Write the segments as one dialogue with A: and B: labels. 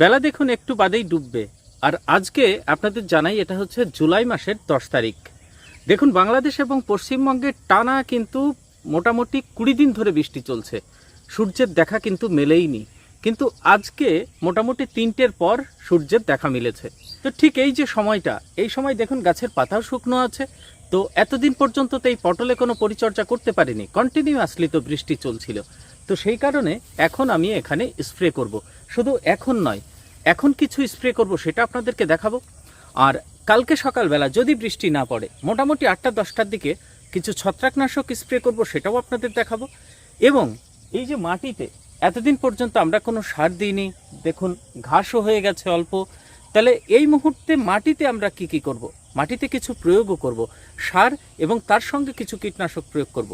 A: বেলা দেখুন একটু বাদেই ডুববে। আর আজকে আপনাদের জানাই এটা হচ্ছে জুলাই মাসের দশ তারিখ। দেখুন, বাংলাদেশ এবং পশ্চিমবঙ্গে টানা কিন্তু মোটামুটি কুড়ি দিন ধরে বৃষ্টি চলছে। সূর্যের দেখা কিন্তু মেলেইনি কিন্তু আজকে মোটামুটি তিনটের পর সূর্যের দেখা মিলেছে। তো ঠিক এই যে সময়টা, এই সময় দেখুন গাছের পাতাও শুকনো আছে। তো এতদিন পর্যন্ত তো এই পটলে কোনো পরিচর্যা করতে পারিনি। কন্টিনিউয়াসলি তো বৃষ্টি চলছিল। তো সেই কারণে এখন আমি এখানে স্প্রে করব। শুধু এখন নয়, এখন কিছু স্প্রে করব, সেটা আপনাদেরকে দেখাবো। আর কালকে সকালবেলা যদি বৃষ্টি না পড়ে, মোটামুটি আটটা, দশটার দিকে কিছু ছত্রাকনাশক স্প্রে করব, সেটাও আপনাদের দেখাবো। এবং এই যে মাটিতে এতদিন পর্যন্ত আমরা কোনো সার দিইনি, দেখুন ঘাসও হয়ে গেছে অল্প, তাহলে এই মুহূর্তে মাটিতে আমরা কি কি করব? মাটিতে কিছু প্রয়োগও করব, সার এবং তার সঙ্গে কিছু কীটনাশক প্রয়োগ করব।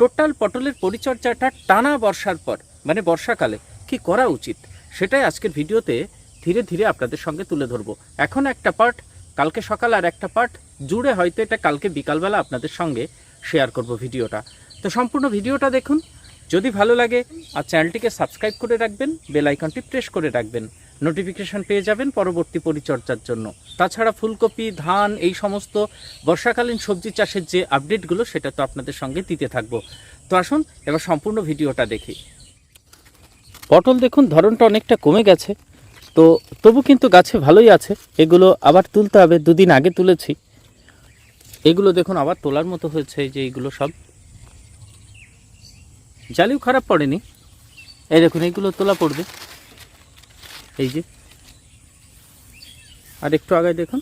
A: টোটাল পটলের পরিচর্যাটা টানা বর্ষার পর মানে বর্ষাকালে, কি করা উচিত? সেটাই আজকের ভিডিওতে ধীরে ধীরে আপনাদের সঙ্গে তুলে ধরবো। এখন একটা পার্ট কালকে সকাল আর একটা পার্ট জুড়ে হয়তো এটা কালকে বিকালবেলা আপনাদের সঙ্গে শেয়ার করব ভিডিওটা। তো সম্পূর্ণ ভিডিওটা দেখুন। যদি ভালো লাগে, আর চ্যানেলটিকে সাবস্ক্রাইব করে রাখবেন বেল আইকনটি প্রেস করে রাখবেন। নোটিফিকেশন পেয়ে যাবেন পরবর্তী পরিচর্যার জন্য। তাছাড়া ফুলকপি, ধান, এই সমস্ত বর্ষাকালীন সবজি চাষের যে আপডেটগুলো সেটা তো আপনাদের সঙ্গে দিতে থাকব। তো আসুন, এবার সম্পূর্ণ ভিডিওটা দেখি। পটল দেখুন ধরনটা অনেকটা কমে গেছে। তো তবু কিন্তু গাছে ভালোই আছে। এগুলো আবার তুলতে হবে, দুদিন আগে তুলেছি। এগুলো দেখুন আবার তোলার মতো হয়েছে যে এইগুলো সব। জালিও খারাপ পড়েনি। এই দেখুন, এইগুলো তোলা পড়বে। এই যে। আর একটু আগে দেখুন।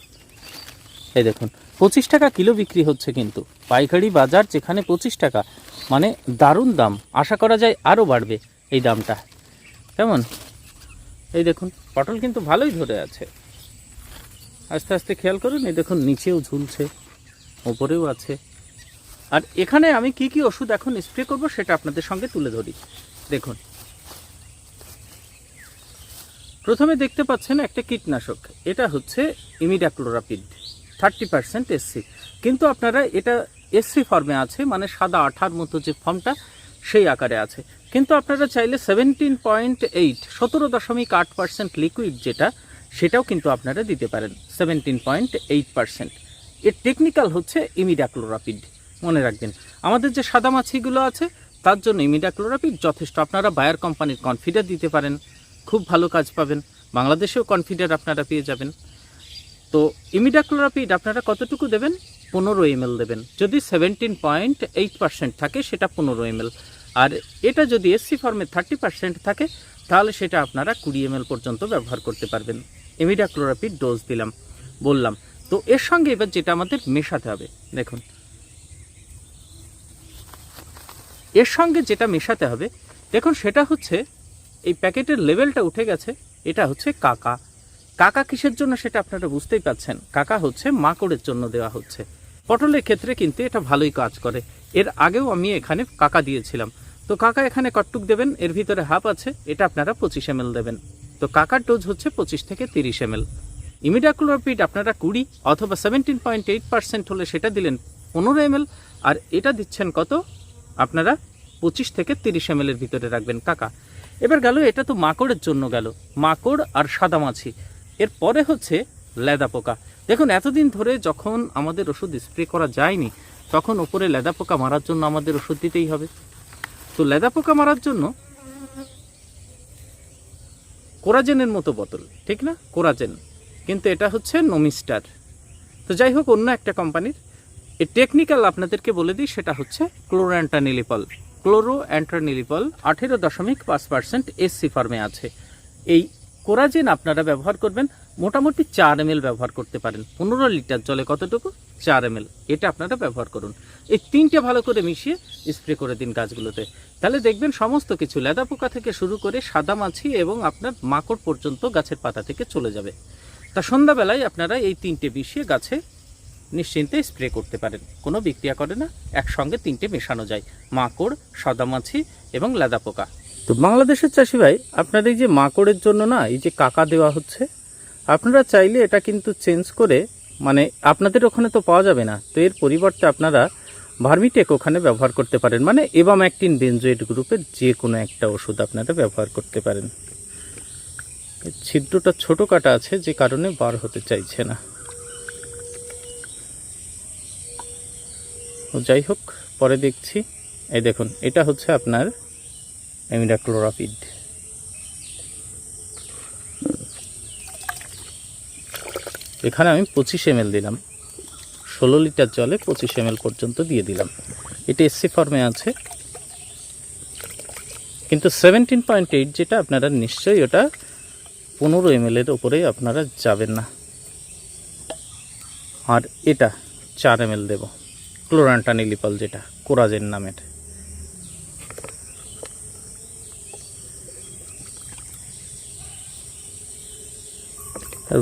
A: এই দেখুন, পঁচিশ টাকা কিলো বিক্রি হচ্ছে কিন্তু। পাইকারি বাজার যেখানে পঁচিশ টাকা মানে দারুণ দাম। আশা করা যায় আরও বাড়বে এই দামটা। কেমন? এই দেখুন, পটল কিন্তু ভালোই ধরে আছে। আস্তে আস্তে খেয়াল করুন, এই দেখুন, নিচেও ঝুলছে, ওপরেও আছে। আর এখানে আমি কি কি ওষুধ এখন স্প্রে করব সেটা আপনাদের সঙ্গে তুলে ধরি। দেখুন। প্রথমে দেখতে পাচ্ছেন একটা কীটনাশক। এটা হচ্ছে ইমিডাক্লোরাপিড থার্টি পার্সেন্ট এসসি কিন্তু আপনারা এটা এসসি ফর্মে আছে মানে সাদা আঠার মতো যে ফর্মটা সেই আকারে আছে। কিন্তু আপনারা চাইলে সেভেন্টিন পয়েন্ট এইট সতেরো দশমিক আট পার্সেন্ট লিকুইড যেটা, সেটাও কিন্তু আপনারা দিতে পারেন সেভেন্টিন পয়েন্ট এইট পার্সেন্ট এর টেকনিক্যাল হচ্ছে ইমিডাক্লোরাপিড মনে রাখবেন। আমাদের যে সাদা মাছিগুলো আছে, তার জন্য ইমিডাক্লোরাপিড যথেষ্ট। আপনারা বায়ার কোম্পানির কনফিডার দিতে পারেন, খুব ভালো কাজ পাবেন। বাংলাদেশেও কনফিডার আপনারা পেয়ে যাবেন। তো ইমিডাক্লোরাপিড আপনারা কতটুকু দেবেন? পনেরো এম দেবেন। যদি সেভেন্টিন পয়েন্ট এইট পার্সেন্ট থাকে, সেটা পনেরো এম আর এটা যদি এসসি ফর্মে থার্টি পার্সেন্ট থাকে, তাহলে সেটা আপনারা কুড়ি এম পর্যন্ত ব্যবহার করতে পারবেন। ইমিডাক্লোরাপিড ডোজ দিলাম, বললাম। তো এর সঙ্গে এবার যেটা আমাদের মেশাতে হবে, দেখুন। এর সঙ্গে যেটা মেশাতে হবে, দেখুন সেটা হচ্ছে, এই প্যাকেটের লেভেলটা উঠে গেছে, এটা হচ্ছে কাকা। কাকা কিসের জন্য সেটা আপনারা বুঝতেই পাচ্ছেন কাকা হচ্ছে মাকড়ের জন্য দেওয়া হচ্ছে। পটলের ক্ষেত্রে কিন্তু এটা ভালোই কাজ করে। এর আগেও আমি এখানে কাকা দিয়েছিলাম। তো কাকা এখানে কটটুক দেবেন, এর ভিতরে হাফ আছে, এটা আপনারা পঁচিশ এম দেবেন। তো কাকার ডোজ হচ্ছে পঁচিশ থেকে তিরিশ এম এল ইমিডাক্লোরপিড আপনারা কুড়ি অথবা সেভেন্টিন পয়েন্ট এইট পার্সেন্ট হলে সেটা দিলেন পনেরো এম আর এটা দিচ্ছেন কত? আপনারা পঁচিশ থেকে তিরিশ এম এর ভিতরে রাখবেন কাকা। এবার গেল, এটা তো মাকড়ের জন্য গেল। মাকড় আর সাদামাছি এরপরে হচ্ছে লেদা পোকা। দেখুন, এতদিন ধরে যখন আমাদের ওষুধ স্প্রে করা যায়নি, তখন ওপরে লেদা পোকা মারার জন্য আমাদের ওষুধ দিতেই হবে। তো লেদা পোকা মারার জন্য কোরাজেনের মতো বোতল, ঠিক না? কোরাজেন। কিন্তু এটা হচ্ছে নমিস্টার। তো যাই হোক, অন্য একটা কোম্পানির। এর টেকনিক্যাল আপনাদেরকে বলে দিই, সেটা হচ্ছে ক্লোরোঅ্যান্টানিলিপল ক্লোরো অ্যান্টানিলিপল আঠেরো দশমিক পাঁচ পার্সেন্ট এসসি ফার্মে আছে। এই কোরাজেন আপনারা ব্যবহার করবেন মোটামুটি চার এম ব্যবহার করতে পারেন। পনেরো লিটার জলে কতটুকু? চার এম এটা আপনারা ব্যবহার করুন। এই তিনটে ভালো করে মিশিয়ে স্প্রে করে দিন গাছগুলোতে। তাহলে দেখবেন সমস্ত কিছু লেদা পোকা থেকে শুরু করে সাদা মাছি এবং আপনার মাকড় পর্যন্ত গাছের পাতা থেকে চলে যাবে। তা সন্ধ্যাবেলায় আপনারা এই তিনটে মিশিয়ে গাছে নিশ্চিন্তে স্প্রে করতে পারেন। কোনো বিক্রিয়া করে না। একসঙ্গে তিনটে মেশানো যায়। মাকড় সাদামাছি এবং লেদা পোকা। তো বাংলাদেশের চাষি ভাই, আপনার এই যে মাকড়ের জন্য না, এই যে কাকা দেওয়া হচ্ছে আপনারা চাইলে এটা কিন্তু চেঞ্জ করে মানে আপনাদের ওখানে তো পাওয়া যাবে না, তো এর পরিবর্তে আপনারা ভার্মিটেক ওখানে ব্যবহার করতে পারেন। মানে এবাম একটিন বেনজোয়েট গ্রুপের যে কোনো একটা ওষুধ আপনারা ব্যবহার করতে পারেন। ছিদ্রটা ছোট কাটা আছে, যে কারণে বার হতে চাইছে না। যাই হোক, পরে দেখছি। এই দেখুন, এটা হচ্ছে আপনার এমিডাক্লোরাপিড এখানে আমি পঁচিশ এম দিলাম। ষোলো লিটার জলে পঁচিশ এম পর্যন্ত দিয়ে দিলাম। এটা এসসি ফর্মে আছে। কিন্তু সেভেন্টিন পয়েন্ট এইট যেটা আপনারা নিশ্চয়ই ওটা পনেরো এম এর ওপরেই আপনারা যাবেন না। আর এটা চার এম দেবো। ক্লোরান্টানিলিপল যেটা, কোরাজেন নামের।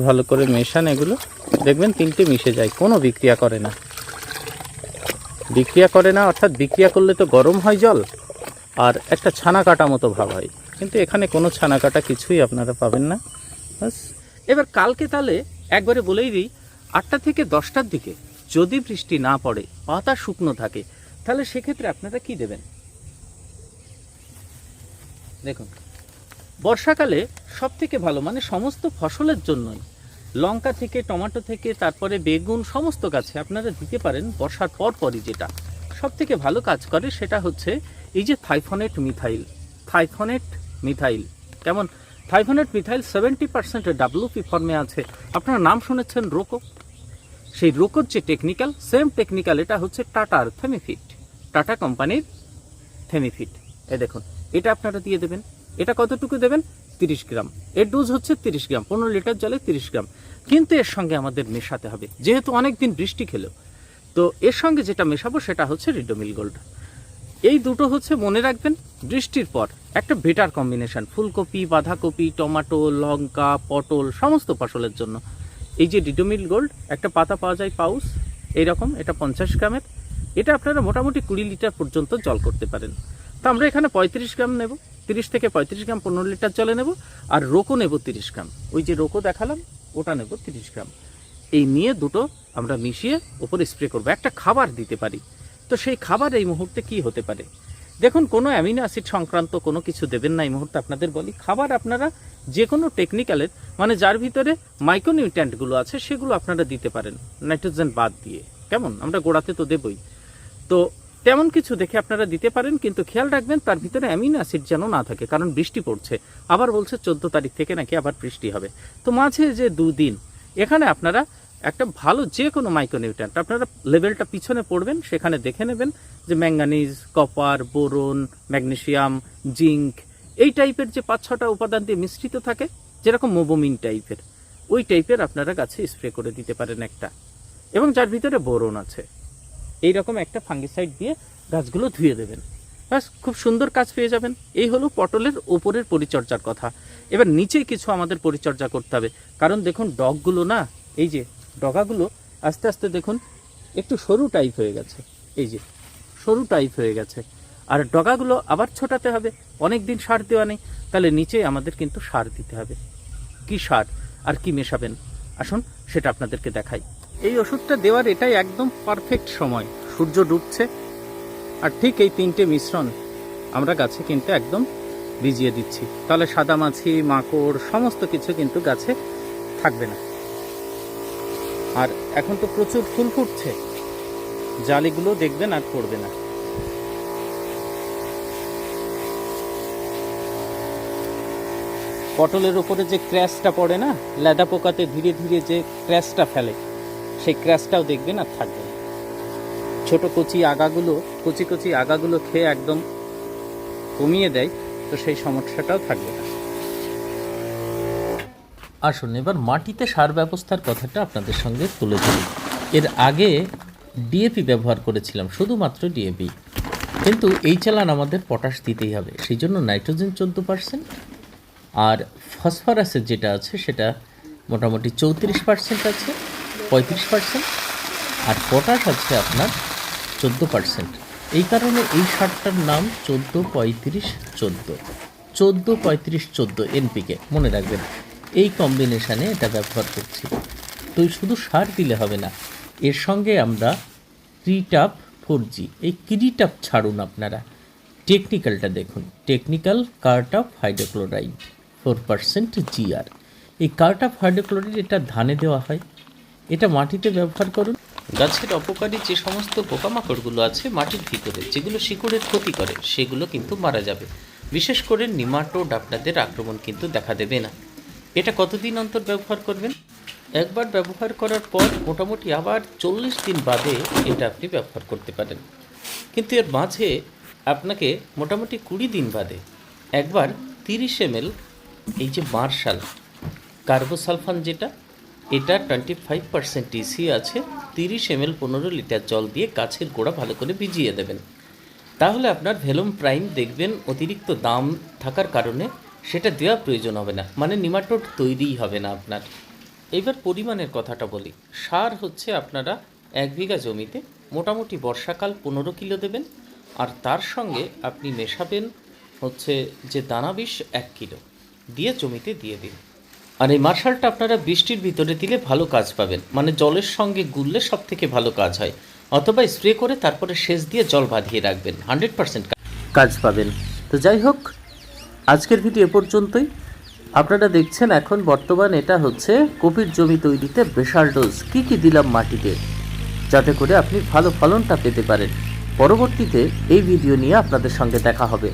A: ভালো করে মেশান এগুলো। দেখবেন তিনটে মিশে যায়, কোনো বিক্রিয়া করে না। বিক্রিয়া করে না, অর্থাৎ বিক্রিয়া করলে তো গরম হয় জল, আর একটা ছানা কাটা মতো ভাব হয়। কিন্তু এখানে কোনো ছানা কাটা কিছুই আপনারা পাবেন না। বাস এবার কালকে তাহলে একবারে বলেই দিই, আটটা থেকে দশটার দিকে যদি বৃষ্টি না পড়ে, পাতা শুকনো থাকে, তাহলে সেক্ষেত্রে আপনারা কি দেবেন? দেখুন। বর্ষাকালে সব থেকে ভালো মানে সমস্ত ফসলের জন্যই। লঙ্কা থেকে, টমেটো থেকে, তারপরে বেগুন, সমস্ত গাছে আপনারা দিতে পারেন বর্ষার পর পরই যেটা। সব থেকে ভালো কাজ করে সেটা হচ্ছে এই যে থাইফনেট মিথাইল। Thiophanate methyl. কেমন? থাইফনেট মিথাইল সেভেন্টি পার্সেন্টের ডাব্লুপি ফর্মে আছে। আপনারা নাম শুনেছেন রোকো? সেই রোকোর যে টেকনিক্যাল সেম টেকনিক্যাল এটা হচ্ছে টাটার থেমিফিট। টাটা কোম্পানির থেমিফিট। এ দেখুন, এটা আপনারা দিয়ে দেবেন। এটা কতটুকু দেবেন? তিরিশ গ্রাম। এর ডোজ হচ্ছে তিরিশ গ্রাম, পনেরো লিটার জলে তিরিশ গ্রাম। কিন্তু এর সঙ্গে আমাদের মেশাতে হবে, যেহেতু অনেক দিন বৃষ্টি খেলো। তো এর সঙ্গে যেটা মেশাবো সেটা হচ্ছে রিডোমিল গোল্ড এই দুটো হচ্ছে মনে রাখবেন, বৃষ্টির পর একটা বেটার কম্বিনেশন ফুলকপি, বাঁধাকপি, টমেটো, লঙ্কা, পটল, সমস্ত ফসলের জন্য। এই যে ডিডোমিল গোল্ড একটা পাতা পাওয়া যায় পাউস, এইরকম, এটা পঞ্চাশ গ্রামের। এটা আপনারা মোটামুটি কুড়ি লিটার পর্যন্ত জল করতে পারেন। তো আমরা এখানে পঁয়ত্রিশ গ্রাম নেব। তিরিশ থেকে পঁয়ত্রিশ গ্রাম পনেরো লিটার জলে নেব আর রোকো নেব তিরিশ গ্রাম। ওই যে রোকো দেখালাম, ওটা নেব তিরিশ গ্রাম। এই নিয়ে দুটো আমরা মিশিয়ে ওপরে স্প্রে করব। একটা খাবার দিতে পারি। তো সেই খাবার এই মুহূর্তে কি হতে পারে? দেখুন, কোনো অ্যামিনো অ্যাসিড সংক্রান্ত কোনো কিছু দেবেন না এই মুহূর্তে আপনাদের বলি। খাবার আপনারা যে কোনো টেকনিক্যালের মানে যার ভিতরে মাইক্রোনিউট্যান্টগুলো আছে, সেগুলো আপনারা দিতে পারেন। নাইট্রোজেন বাদ দিয়ে। কেমন? আমরা গোড়াতে তো দেবই। তো তেমন কিছু দেখে আপনারা দিতে পারেন, কিন্তু খেয়াল রাখবেন তার ভিতরে অ্যামিনো অ্যাসিড যেন না থাকে, কারণ বৃষ্টি পড়ছে। আবার বলছে চোদ্দ তারিখ থেকে নাকি আবার বৃষ্টি হবে। তো মাঝে যে দুদিন, এখানে আপনারা একটা ভালো যে কোনো মাইক্রোনিউট্রিয়েন্ট, আপনারা লেভেলটা পিছনে পড়বেন, সেখানে দেখে নেবেন যে manganese, copper, boron, magnesium, zinc, এই টাইপের যে পাঁচ ছটা উপাদান দিয়ে মিশ্রিত থাকে, যেরকম মোবোমিন টাইপের, ওই টাইপের আপনারা গাছে স্প্রে করে দিতে পারেন একটা। এবং যার ভিতরে বোরন আছে। এই রকম একটা ফাঙ্গিসাইড দিয়ে গাছগুলো ধুয়ে দেবেন। ব্যাস, খুব সুন্দর কাজ পেয়ে যাবেন। এই হলো পটলের ওপরের পরিচর্যার কথা। এবার নিচেই কিছু আমাদের পরিচর্যা করতে হবে। কারণ দেখুন, ডগগুলো না, এই যে ডগাগুলো, আস্তে আস্তে দেখুন, একটু সরু টাইপ হয়ে গেছে। এই যে, সরু টাইপ হয়ে গেছে। আর ডগাগুলো আবার ছোটাতে হবে। অনেক দিন সার দেওয়া নেই। তাহলে নিচে আমাদের কিন্তু সার দিতে হবে। কি সার আর কি মেশাবেন? আসুন, সেটা আপনাদেরকে দেখাই। এই ওষুধটা দেওয়ার এটাই একদম পারফেক্ট সময়। সূর্য ডুবছে, আর ঠিক এই তিনটে মিশ্রণ আমরা গাছে কিন্তু একদম ভিজিয়ে দিচ্ছি। তাহলে সাদামাছি, মাকড়, সমস্ত কিছু কিন্তু গাছে থাকবে না। আর এখন তো প্রচুর ফুল ফুটছে, জালিগুলো দেখবেন আর পড়বে না। পটলের উপরে যে ক্র্যাশটা পড়ে না লেদা পোকাতে ধীরে ধীরে যে ক্র্যাশটা ফেলে। সেই ক্র্যাশটাও দেখবেন আর থাকবে। ছোট কচি আগাগুলো, কচি কচি আগাগুলো খেয়ে একদম কমিয়ে দেয়, তো সেই সমস্যাটাও থাকবে না। আসুন, এবার মাটিতে সার ব্যবস্থার কথাটা আপনাদের সঙ্গে তুলে ধরি। এর আগে ডিএপি ব্যবহার করেছিলাম, শুধুমাত্র ডিএপি কিন্তু এই চালান আমাদের পটাশ দিতেই হবে, সেই জন্য নাইট্রোজেন চোদ্দ পার্সেন্ট আর ফসফরাসের যেটা আছে সেটা মোটামুটি চৌত্রিশ পার্সেন্ট আছে। পঁয়ত্রিশ পার্সেন্ট আর পটাশ আছে আপনার চোদ্দ পার্সেন্ট এই কারণে এই সারটার নাম চোদ্দ পঁয়ত্রিশ চোদ্দ। চোদ্দ পঁয়ত্রিশ চোদ্দ এনপিকে মনে রাখবেন। এই কম্বিনেশানে এটা ব্যবহার করছি। তো শুধু সার দিলে হবে না, এর সঙ্গে আমরা ক্রিটাপ ফোর জি এই ক্রিটাপ ছাড়ুন আপনারা। টেকনিক্যালটা দেখুন technical cartap hydrochloride four percent GR এই কার্ট অফ হাইড্রোক্লোরিড এটা ধানে দেওয়া হয়। এটা মাটিতে ব্যবহার করুন। গাছের অপকারী যে সমস্ত পোকামাকড়গুলো আছে মাটির ভিতরে, যেগুলো শিকড়ের ক্ষতি করে, সেগুলো কিন্তু মারা যাবে। বিশেষ করে নিমাটোড আপনাদের আক্রমণ কিন্তু দেখা দেবে না। এটা কতদিন অন্তর ব্যবহার করবেন? একবার ব্যবহার করার পর মোটামুটি আবার চল্লিশ দিন বাদে এটা আপনি ব্যবহার করতে পারেন। কিন্তু এর মাঝে আপনাকে মোটামুটি কুড়ি দিন বাদে একবার তিরিশ এম এই যে মার্শাল কার্বোসালফান যেটা এটা টোয়েন্টি ফাইভ পার্সেন্ট ইসি আছে, তিরিশ এম এল পনেরো লিটার জল দিয়ে গাছের গোড়া ভালো করে ভিজিয়ে দেবেন। তাহলে আপনার ভেলুম প্রাইম দেখবেন অতিরিক্ত দাম থাকার কারণে সেটা দেওয়া প্রয়োজন হবে না মানে নিমাটোড তৈরিই হবে না আপনার। এবার পরিমাণের কথাটা বলি, সার হচ্ছে আপনারা এক বিঘা জমিতে মোটামুটি বর্ষাকাল পনেরো কিলো দেবেন, আর তার সঙ্গে আপনি মেশাবেন হচ্ছে যে দানা বিষ এক কিলো, দিয়ে জমিতে দিয়ে দিন। আর এই মার্শালটা আপনারা বৃষ্টির ভিতরে দিলে ভালো কাজ পাবেন। মানে জলের সঙ্গে গুললে সব থেকে ভালো কাজ হয়। অথবা স্প্রে করে তারপরে সেচ দিয়ে জল বাঁধিয়ে রাখবেন। হান্ড্রেড পার্সেন্ট কাজ পাবেন। তো যাই হোক, আজকের ভিডিও এ পর্যন্তই। আপনারা দেখছেন এখন বর্তমান এটা হচ্ছে কপির জমি তৈরিতে বিশাল ডোজ কী কী দিলাম মাটিতে? যাতে করে আপনি ভালো ফলনটা পেতে পারেন। পরবর্তীতে এই ভিডিও নিয়ে আপনাদের সঙ্গে দেখা হবে।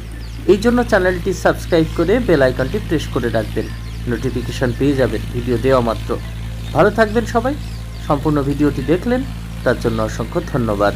A: এই জন্য চ্যানেলটি সাবস্ক্রাইব করে বেল আইকনটি প্রেস করে রাখবেন। নোটিফিকেশন পেয়ে যাবেন ভিডিও দেওয়া মাত্র। ভালো থাকবেন সবাই। সম্পূর্ণ ভিডিওটি দেখলেন, তার জন্য অসংখ্য ধন্যবাদ।